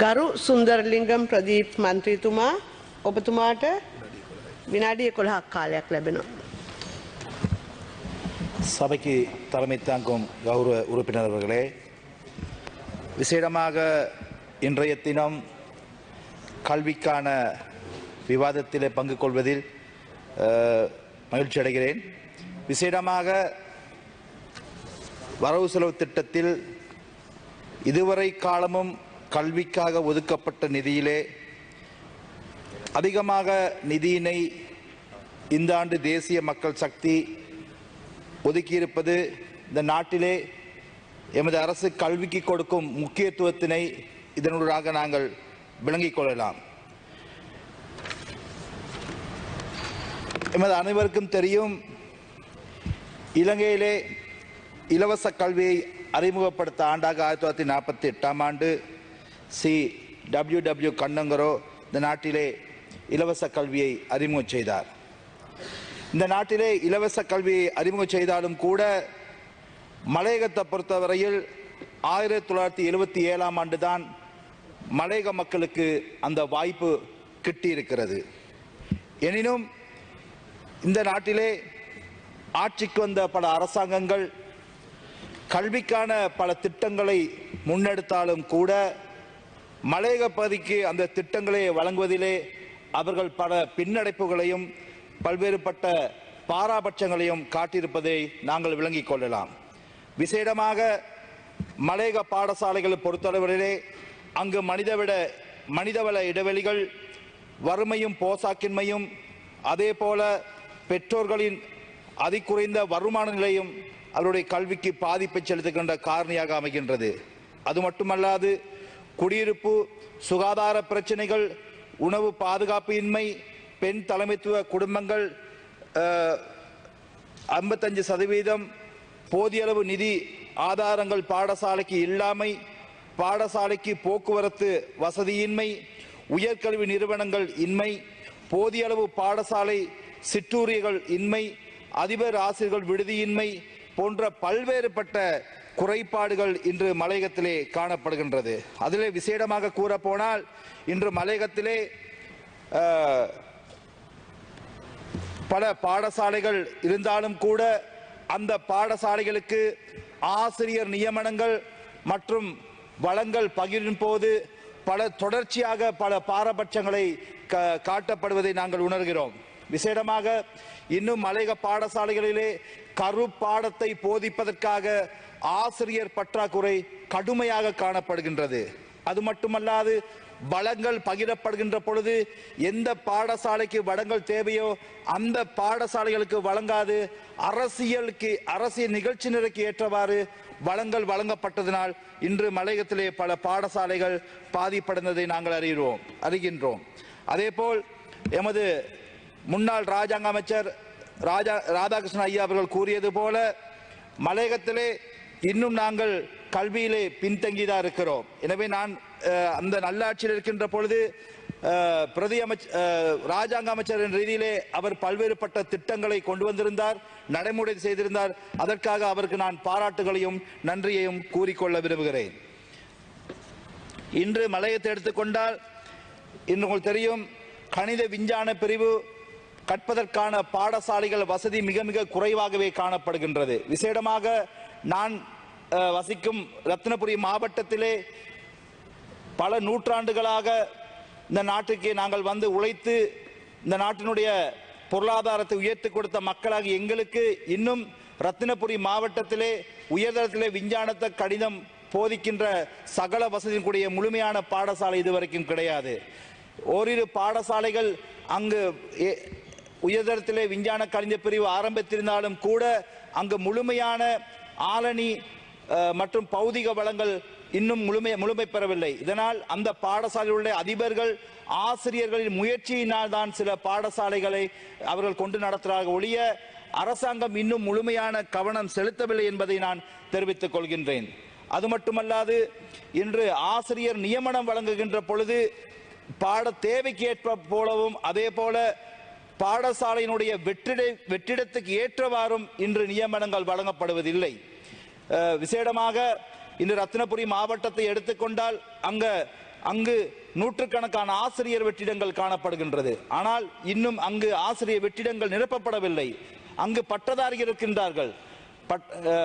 ගරු සුන්දරලිංගම් ප්‍රදීප් මන්ත්‍රීතුමා ඔබතුමාට විනාඩිය කොළහක් කාලයක් ලැබෙනවා. சபைக்கு தலைமை தாங்கும் கௌரவ உறுப்பினர் அவர்களே விசேடமாக இன்றைய தினம் கல்விக்கான விவாதத்திலே பங்கு கொள்வதில் அஹ், மகிழ்ச்சி அடைகிறேன் விசேடமாக வரவு செலவு திட்டத்தில் இதுவரை காலமும் கல்விக்காக ஒதுக்கப்பட்ட நிதியிலே அதிகமாக நிதியினை இந்த ஆண்டு தேசிய மக்கள் சக்தி ஒதுக்கியிருப்பது இந்த நாட்டிலே எமது அரசு கல்விக்கு கொடுக்கும் முக்கியத்துவத்தினை இதனூடாக நாங்கள் விளங்கிக் கொள்ளலாம். எமது அனைவருக்கும் தெரியும் இலங்கையிலே இலவச கல்வியை அறிமுகப்படுத்த ஆண்டாக ஆயிரத்தி தொள்ளாயிரத்தி நாற்பத்தி எட்டாம் ஆண்டு சி டபிள்யூ டபிள்யூ கண்ணங்கரோ இந்த நாட்டிலே இலவச கல்வியை அறிமுகம் செய்தார். இந்த நாட்டிலே இலவச கல்வியை அறிமுகம் செய்தாலும் கூட மலையகத்தை பொறுத்தவரையில் ஆயிரத்தி தொள்ளாயிரத்தி எழுபத்தி ஏழாம் ஆண்டு தான் மலையக மக்களுக்கு அந்த வாய்ப்பு கிட்டியிருக்கிறது. எனினும் இந்த நாட்டிலே ஆட்சிக்கு வந்த பல அரசாங்கங்கள் கல்விக்கான பல திட்டங்களை முன்னெடுத்தாலும் கூட மலையக பகுதிக்கு அந்த திட்டங்களை வழங்குவதிலே அவர்கள் பல பின்னடைப்புகளையும் பல்வேறுபட்ட பாராபட்சங்களையும் காட்டியிருப்பதை நாங்கள் விளங்கிக் கொள்ளலாம். விசேடமாக மலையக பாடசாலைகளை பொறுத்தளவிலே அங்கு மனிதவிட மனிதவள இடைவெளிகள் வறுமையும் போசாக்கின்மையும் அதே போல பெற்றோர்களின் அதிகுறைந்த வருமான நிலையும் அவருடைய கல்விக்கு பாதிப்பை செலுத்துகின்ற காரணியாக அமைகின்றது. அது மட்டுமல்லாது குடியிருப்பு சுகாதார பிரச்சனைகள் உணவு பாதுகாப்பு இன்மை பெண் தலைமைத்துவ குடும்பங்கள் ஐம்பத்தஞ்சு சதவீதம் போதியளவு நிதி ஆதாரங்கள் பாடசாலைக்கு இல்லாமை பாடசாலைக்கு போக்குவரத்து வசதியின்மை உயர்கல்வி நிறுவனங்கள் இன்மை போதியளவு பாடசாலை சிற்றூரியர்கள் இன்மை அதிபர் ஆசிரியர்கள் விடுதியின்மை போன்ற பல்வேறுபட்ட குறைபாடுகள் இன்று மலையகத்திலே காணப்படுகின்றது. அதிலே விசேடமாக கூறப்போனால் இன்று மலையகத்திலே பல பாடசாலைகள் இருந்தாலும் கூட அந்த பாடசாலைகளுக்கு ஆசிரியர் நியமனங்கள் மற்றும் வளங்கள் பகிரும் போது பல தொடர்ச்சியாக பல பாரபட்சங்களை காட்டப்படுவதை நாங்கள் உணர்கிறோம். விசேடமாக இன்னும் மலையக பாடசாலைகளிலே கருப்பாடத்தை போதிப்பதற்காக ஆசிரியர் பற்றாக்குறை கடுமையாக காணப்படுகின்றது. அது மட்டுமல்லாது வளங்கள் பகிரப்படுகின்ற பொழுது எந்த பாடசாலைக்கு வளங்கள் தேவையோ அந்த பாடசாலைகளுக்கு வழங்காது அரசியலுக்கு அரசியல் நிகழ்ச்சி நிலைக்கு ஏற்றவாறு வளங்கள் வழங்கப்பட்டதனால் இன்று மலையகத்திலே பல பாடசாலைகள் பாதிப்படைந்ததை நாங்கள் அறிகிறோம் அறிகின்றோம். அதேபோல் எமது முன்னாள் ராஜாங்க அமைச்சர் ராஜா ராதாகிருஷ்ணன் ஐயா அவர்கள் கூறியது போல மலையகத்திலே இன்னும் நாங்கள் கல்வியிலே பின்தங்கிதான் இருக்கிறோம். எனவே நான் அந்த நல்லாட்சியில் இருக்கின்ற பொழுது பிரதி அமைச்ச ராஜாங்க அமைச்சர் என்ற ரீதியிலே அவர் பல்வேறுபட்ட திட்டங்களை கொண்டு வந்திருந்தார் நடைமுறை செய்திருந்தார். அதற்காக அவருக்கு நான் பாராட்டுகளையும் நன்றியையும் கூறிக்கொள்ள விரும்புகிறேன். இன்று மலையத்தை எடுத்துக்கொண்டால் இன்று உங்களுக்கு தெரியும் கணித விஞ்ஞான பிரிவு கற்பதற்கான பாடசாலைகள் வசதி மிக மிக குறைவாகவே காணப்படுகின்றது. விசேடமாக நான் வசிக்கும் ரத்னபுரி மாவட்டத்திலே பல நூற்றாண்டுகளாக இந்த நாட்டுக்கு நாங்கள் வந்து உழைத்து இந்த நாட்டினுடைய பொருளாதாரத்தை உயர்த்தி கொடுத்த மக்களாக எங்களுக்கு இன்னும் ரத்தினபுரி மாவட்டத்திலே உயர்தரத்திலே விஞ்ஞானத்தை கடிதம் போதிக்கின்ற சகல வசதியும் கூடிய முழுமையான பாடசாலை இதுவரைக்கும் கிடையாது. ஓரிரு பாடசாலைகள் அங்கு உயர்தரத்திலே விஞ்ஞான கலைஞர் பிரிவு ஆரம்பித்திருந்தாலும் கூட அங்கு முழுமையான ஆளணி மற்றும் பௌதிக வளங்கள் இன்னும் முழுமை முழுமை பெறவில்லை. இதனால் அந்த பாடசாலையுடைய அதிபர்கள் ஆசிரியர்களின் முயற்சியினால் தான் சில பாடசாலைகளை அவர்கள் கொண்டு நடத்துகிறார்கள். ஒழிய அரசாங்கம் இன்னும் முழுமையான கவனம் செலுத்தவில்லை என்பதை நான் தெரிவித்துக் கொள்கின்றேன். அது மட்டுமல்லாது இன்று ஆசிரியர் நியமனம் வழங்குகின்ற பொழுது பாட தேவைக்கு ஏற்ப போலவும் அதே போல பாடசாலையினுடைய வெற்றிட வெற்றிடத்துக்கு ஏற்றவாறும் இன்று நியமனங்கள் வழங்கப்படுவதில்லை. விசேடமாக இன்று ரத்தினபுரி மாவட்டத்தை எடுத்துக்கொண்டால் அங்க அங்கு நூற்றுக்கணக்கான ஆசிரியர் வெற்றிடங்கள் காணப்படுகின்றது. ஆனால் இன்னும் அங்கு ஆசிரியர் வெற்றிடங்கள் நிரப்பப்படவில்லை. அங்கு பட்டதாரிகள் இருக்கின்றார்கள்.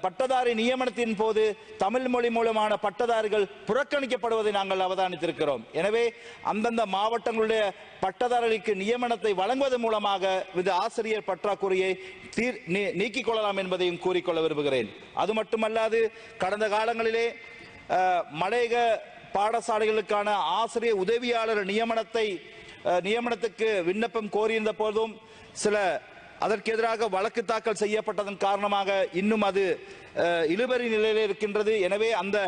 பட்டதாரி நியமனத்தின் போது தமிழ் மொழி மூலமான பட்டதாரிகள் புறக்கணிக்கப்படுவதை நாங்கள் அவதானித்திருக்கிறோம். எனவே அந்தந்த மாவட்டங்களுடைய பட்டதாரிகளுக்கு நியமனத்தை வழங்குவதன் மூலமாக இது ஆசிரியர் பற்றாக்குறையை தீர் நீ- நீக்கிக் கொள்ளலாம் என்பதையும் கூறிக்கொள்ள விரும்புகிறேன். அது மட்டுமல்லாது கடந்த காலங்களிலே மலையக பாடசாலைகளுக்கான ஆசிரியர் உதவியாளர் நியமனத்தை நியமனத்துக்கு விண்ணப்பம் கோரியிருந்த போதும் சில அதற்கு எதிராக வழக்கு தாக்கல் செய்யப்பட்டதன் காரணமாக இன்னும் அது இழுபறி நிலையில் இருக்கின்றது. எனவே அந்த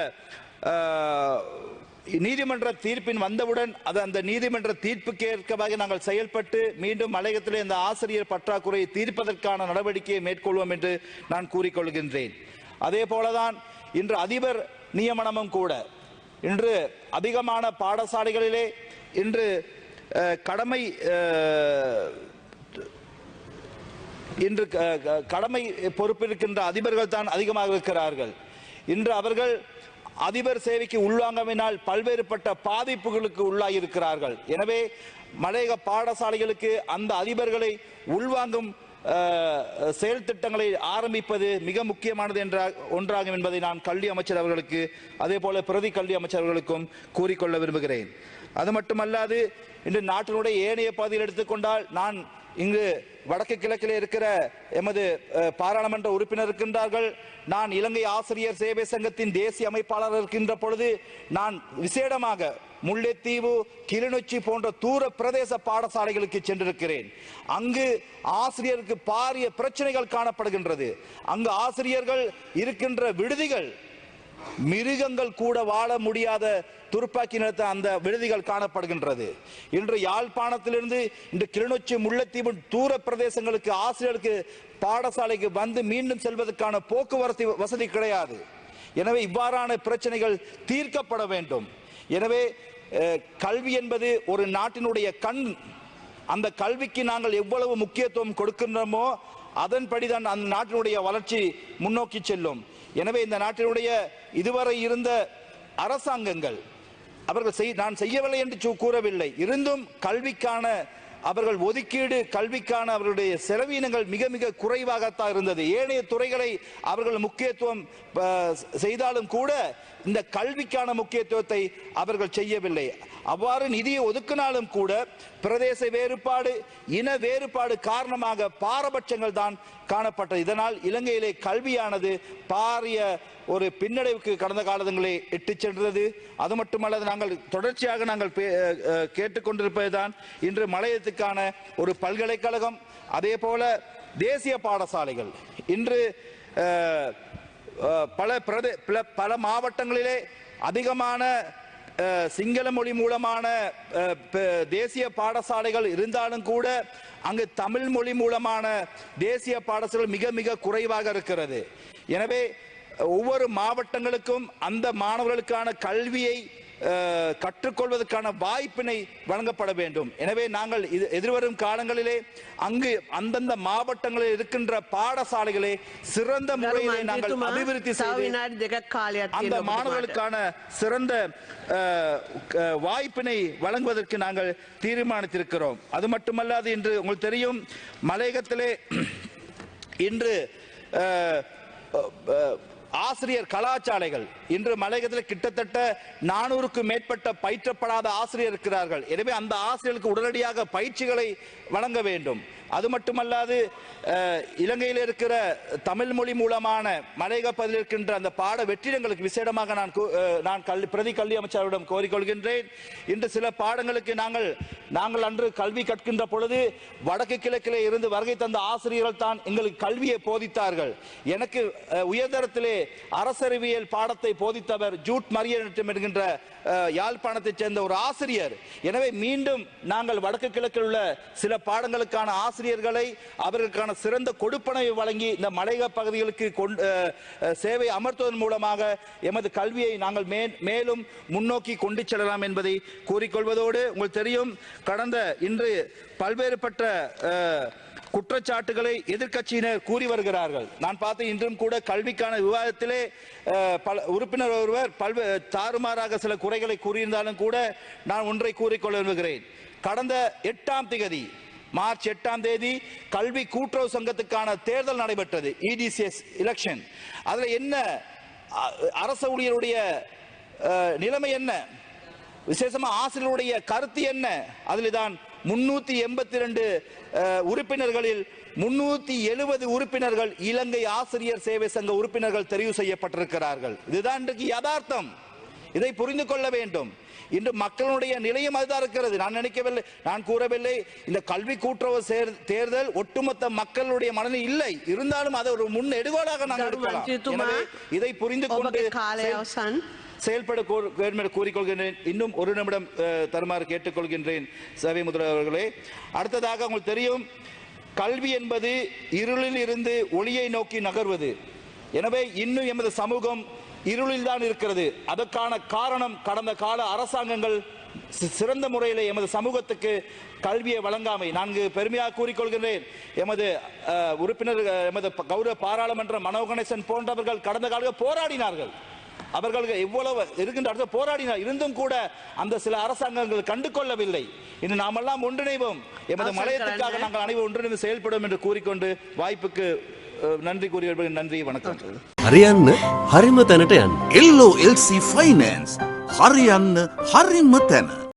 நீதிமன்ற தீர்ப்பின் வந்தவுடன் அது அந்த நீதிமன்ற தீர்ப்புக்கு ஏற்கவாக நாங்கள் செயல்பட்டு மீண்டும் மலையகத்திலே இந்த ஆசிரியர் பற்றாக்குறையை தீர்ப்பதற்கான நடவடிக்கையை மேற்கொள்வோம் என்று நான் கூறிக்கொள்கின்றேன். அதே போலதான் இன்று அதிபர் நியமனமும் கூட இன்று அதிகமான பாடசாலைகளிலே இன்று கடமை இன்று க- க- கடமை பொறுப்பிருக்கின்ற அதிபர்கள் தான் அதிகமாக இருக்கிறார்கள். இன்று அவர்கள் அதிபர் சேவைக்கு உள்வாங்கவினால் பல்வேறுபட்ட பாதிப்புகளுக்கு உள்ளாகியிருக்கிறார்கள் எனவே மலையக பாடசாலைகளுக்கு அந்த அதிபர்களை உள்வாங்கும் செயல் திட்டங்களை ஆரம்பிப்பது மிக முக்கியமானது என்ற ஒன்றாகும் என்பதை நான் கல்வி அமைச்சர் அவர்களுக்கு அதே போல பிரதி கல்வி அமைச்சர்களுக்கும் கூறிக்கொள்ள விரும்புகிறேன். அது மட்டுமல்லாது இன்று நாட்டினுடைய ஏனைய பகுதியில் எடுத்துக்கொண்டால் நான் இங்கு வடக்கு கிழக்கில் இருக்கிற எமது பாராளுமன்ற உறுப்பினர் இருக்கின்றார்கள். நான் இலங்கை ஆசிரியர் சேவை சங்கத்தின் தேசிய அமைப்பாளர் இருக்கின்ற பொழுது நான் விசேடமாக முல்லைத்தீவு கிளிநொச்சி போன்ற தூர பிரதேச பாடசாலைகளுக்கு சென்றிருக்கிறேன். அங்கு ஆசிரியருக்கு பாரிய பிரச்சனைகள் காணப்படுகின்றது. அங்கு ஆசிரியர்கள் இருக்கின்ற விடுதிகள் மிருகங்கள் கூட வாழ முடியாத துருப்பாக்கி நிலத்த அந்த விடுதிகள் காணப்படுகின்றது. இன்று யாழ்ப்பாணத்திலிருந்து இன்று கிளிநொச்சி முல்லைத்தீவு தூர பிரதேசங்களுக்கு ஆசிரியருக்கு பாடசாலைக்கு வந்து மீண்டும் செல்வதற்கான போக்குவரத்து வசதி கிடையாது. எனவே இவ்வாறான பிரச்சனைகள் தீர்க்கப்பட வேண்டும். எனவே கல்வி என்பது ஒரு நாட்டினுடைய கண். அந்த கல்விக்கு நாங்கள் எவ்வளவு முக்கியத்துவம் கொடுக்கின்றோமோ அதன்படிதான் அந்த நாட்டினுடைய வளர்ச்சி முன்னோக்கி செல்லும். எனவே இந்த நாட்டினுடைய இதுவரை இருந்த அரசாங்கங்கள் அவர்கள் செய் நான் செய்யவில்லை என்று கூறவில்லை. இருந்தும் கல்விக்கான அவர்கள் ஒதுக்கீடு கல்விக்கான அவர்களுடைய செலவீனங்கள் மிக மிக குறைவாகத்தான் இருந்தது. ஏனைய துறைகளை அவர்கள் முக்கியத்துவம் செய்தாலும் கூட இந்த கல்விக்கான முக்கியத்துவத்தை அவர்கள் செய்யவில்லை. அவ்வாறு நிதியை ஒதுக்கினாலும் கூட பிரதேச வேறுபாடு இன வேறுபாடு காரணமாக பாரபட்சங்கள் தான் காணப்பட்டது. இதனால் இலங்கையிலே கல்வியானது பாரிய ஒரு பின்னடைவுக்கு கடந்த காலங்களிலே இட்டு சென்றது. அது மட்டுமல்லாது நாங்கள் தொடர்ச்சியாக நாங்கள் பே- அஹ், கேட்டுக்கொண்டிருப்பதுதான் இன்று மலையத்துக்கான ஒரு பல்கலைக்கழகம் அதே போல தேசிய பாடசாலைகள். இன்று பல பிரதே பல- பல மாவட்டங்களிலே அதிகமான சிங்கள மொழி மூலமான தேசிய பாடசாலைகள் இருந்தாலும் கூட அங்கு தமிழ் மொழி மூலமான தேசிய பாடசாலைகள் மிக மிக குறைவாக இருக்கிறது. எனவே ஒவ்வொரு மாவட்டங்களுக்கும் அந்த மாணவர்களுக்கான கல்வியை கற்றுக்கொள்வதற்கான வாய்ப்பினை வழங்கப்பட வேண்டும். எனவே நாங்கள் இது எதிர்வரும் காலங்களிலே அங்கு அந்தந்த மாவட்டங்களில் இருக்கின்ற பாடசாலைகளை சிறந்த முறையிலே நாங்கள் அபிவிருத்தி செய்து அந்த மாணவர்களுக்கான சிறந்த வாய்ப்பினை வழங்குவதற்கு நாங்கள் தீர்மானித்திருக்கிறோம். அது மட்டுமல்லாது இன்று உங்களுக்கு தெரியும் மலையகத்திலே இன்று ஆசிரியர் கலாச்சாலைகள் இன்று மலையகத்தில் கிட்டத்தட்ட நானூறுக்கும் மேற்பட்ட பயிற்றப்படாத ஆசிரியர் இருக்கிறார்கள். எனவே அந்த ஆசிரியர்களுக்கு உடனடியாக பயிற்சிகளை வழங்க வேண்டும். அது மட்டுமல்லாது இலங்கையில் இருக்கிற தமிழ் மொழி மூலமான மலையக பகுதியில் இருக்கின்ற அந்த பாட வெற்றிடங்களுக்கு விசேடமாக நான் நான் கல்வி பிரதி கல்வி அமைச்சரிடம் கோரிக்கொள்கின்றேன் இன்று சில பாடங்களுக்கு நாங்கள் நாங்கள் அன்று கல்வி கற்கின்ற பொழுது வடக்கு கிழக்கிலே இருந்து வருகை தந்த ஆசிரியர்கள் தான் எங்களுக்கு கல்வியை போதித்தார்கள். எனக்கு உயர்தரத்திலே அரசறிவியல் பாடத்தை போதித்தவர் ஜூட் மரியனிடம் என்கின்ற யாழ்ப்பாணத்தைச் சேர்ந்த ஒரு ஆசிரியர். எனவே மீண்டும் நாங்கள் வடக்கு கிழக்கில் உள்ள சில பாடங்களுக்கான ஆசிரியர்களை அவர்களுக்கான சிறந்த கொடுப்பனவை வழங்கி இந்த மலையக பகுதிகளுக்கு கொண்டு சேவை அமர்த்துவதன் மூலமாக எமது கல்வியை நாங்கள் மே மேலும் முன்னோக்கி கொண்டு செல்லலாம் என்பதை கூறிக்கொள்வதோடு உங்களுக்கு தெரியும் கடந்த இன்று பல்வேறுபட்ட குற்றச்சாட்டுகளை எதிர்க்கட்சியினர் கூறி வருகிறார்கள். நான் பார்த்து இன்றும் கூட கல்விக்கான விவாதத்திலே பல உறுப்பினர் ஒருவர் பல்வே தாறுமாறாக சில குறைகளை கூறியிருந்தாலும் கூட நான் ஒன்றை கூறிக்கொள்ள விரும்புகிறேன். கடந்த எட்டாம் திகதி மார்ச் எட்டாம் தேதி கல்வி கூட்டுறவு சங்கத்துக்கான தேர்தல் நடைபெற்றது இடிசிஎஸ் எலெக்ஷன் அதில் என்ன அ- அரசு ஊழியருடைய நிலைமை என்ன? விசேஷமாக ஆசிரியருடைய கருத்து என்ன? அதில் தான் முன்னூத்தி எண்பத்தி ரெண்டு உறுப்பினர்களில் முன்னூத்தி எழுபது உறுப்பினர்கள் இலங்கை ஆசிரியர் சேவை சங்க உறுப்பினர்கள் தெரிவு செய்யப்பட்டிருக்கிறார்கள். இதுதான் இன்றைக்கு யதார்த்தம். இதை புரிந்து கொள்ள வேண்டும். இன்று மக்களுடைய நிலையும் அதுதான் இருக்கிறது. நான் நினைக்கவில்லை நான் கூறவில்லை. இந்த கல்வி கூட்டுறவு தேர்தல் ஒட்டுமொத்த மக்களுடைய மனநிலை இல்லை. இருந்தாலும் அதை ஒரு முன் எடுகோலாக நாங்கள் எடுக்கலாம். இதை புரிந்து கொண்டு செயல்பட கூறிக்கொள்கின்றேன். இன்னும் ஒரு நிமிடம் தருமாறு கேட்டுக்கொள்கின்றேன் சபை முதல்வர்களே அடுத்ததாக உங்களுக்கு தெரியும் கல்வி என்பது இருளில் இருந்து ஒளியை நோக்கி நகர்வது. எனவே இன்னும் எமது சமூகம் இருளில் தான் இருக்கிறது. அதற்கான காரணம் கடந்த கால அரசாங்கங்கள் சிறந்த முறையில் எமது சமூகத்துக்கு கல்வியை வழங்காமை. நான்கு பெருமையாக கூறிக்கொள்கிறேன் எமது உறுப்பினர் எமது கௌரவ பாராளுமன்ற மனோ கணேசன் போன்றவர்கள் கடந்த காலத்தில் போராடினார்கள். அவர்கள் எவ்வளவு இருக்கின்ற அடுத்த போராடினார் இருந்தும் கூட அந்த சில அரசாங்கங்கள் கண்டு கொள்ளவில்லை இன்று நாமெல்லாம் ஒன்றிணைவோம் எமது அவசரம் மலையத்துக்காக கரண்டு. நாங்கள் அனைவரும் ஒன்றிணைந்து செயல்படும் என்று கூறிக்கொண்டு வாய்ப்புக்கு அஹ், நன்றி கூறியவர்கள் நன்றி வணக்கம் හරියන්න හරිම තැනට යන්න. LOLC ෆයිනන්ස් හරියන්න හරිම තැන